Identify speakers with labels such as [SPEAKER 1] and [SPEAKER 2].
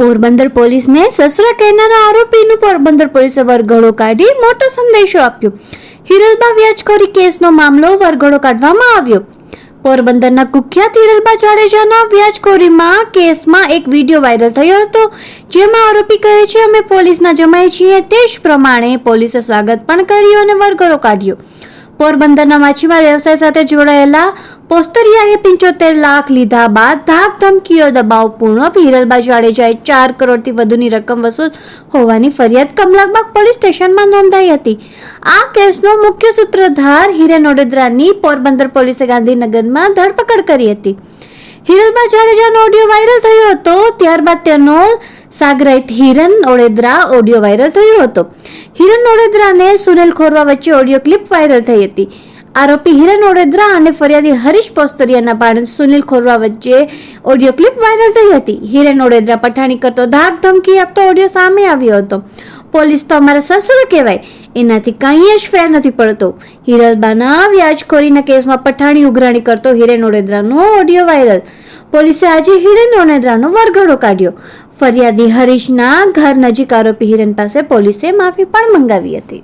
[SPEAKER 1] પોરબંદર પોલીસને સસરા કહેનારા આરોપીનું પોરબંદર પોલીસે વરઘડો કાઢી મોટો સંદેશો આપ્યો. હિરલબા વ્યાજખોરી કેસનો મામલો વરઘડો કાઢવામાં આવ્યો. પોરબંદરના કુખ્યાત હિરલબા જાડેજાના વ્યાજખોરીમાં કેસમાં એક વીડિયો વાયરલ થયો હતો, જેમાં આરોપી કહે છે, અમે પોલીસના જમાઈ છીએ. તે જ પ્રમાણે પોલીસે સ્વાગત પણ કર્યું અને વરઘડો કાઢ્યો. પોરબંદરના માછીમાર વ્યવસાય સાથે જોડાયેલા પોસ્તરિયાએ પંચોતેર લાખ લીધા બાદ ધાક ધમકીઓ દબાવપૂર્ણ હિરલબા જાડેજાએ ચાર કરોડથી વધુની રકમ વસૂલ હોવાની ફરિયાદ કમલાકબાગ પોલીસ સ્ટેશનમાં નોંધાઈ હતી. આ કેસનો મુખ્ય સૂત્રધાર હિરેન ઓડેદરાની પોરબંદર પોલીસે ગાંધીનગરમાં ધરપકડ કરી હતી. હિરલબા જાડેજાનો ઓડિયો વાયરલ થયો હતો, ત્યારબાદ તેનો સાગરાઈત હિરન ઓડેદરા ઓડિયો વાયરલ થયો હતો. હિરન ઓડેદરાને સુનિલ ખોરવા વચ્ચે ઓડિયો ક્લિપ વાયરલ થઈ હતી. આરોપી હિરન ઓડેદરા અને ફરિયાદી હરીશ પોસ્તરિયાના બાળક સુનિલ ખોરવા વચ્ચે ઓડિયો ક્લિપ વાયરલ થઈ હતી. હિરન ઓડેદરા પઠાણી કરતો ધાક ધમકી આપતો ઓડિયો સામે આવ્યો હતો. પોલીસ તો અમારા સસરો કહેવાય. એનાથી કંઈ જ ફેર નથી પડતો. હિરલબાના વ્યાજખોરીના કેસમાં પઠાણી ઉઘરાણી કરતો હિરેન ઓડેદરાનો ઓડિયો વાયરલ. પોલીસે આજે હિરેન ઓડેદરાનો વરઘડો કાઢ્યો. ફરિયાદી હરીશના ઘર નજીક આરોપી હિરન પાસે પોલીસે માફી પણ મંગાવી હતી.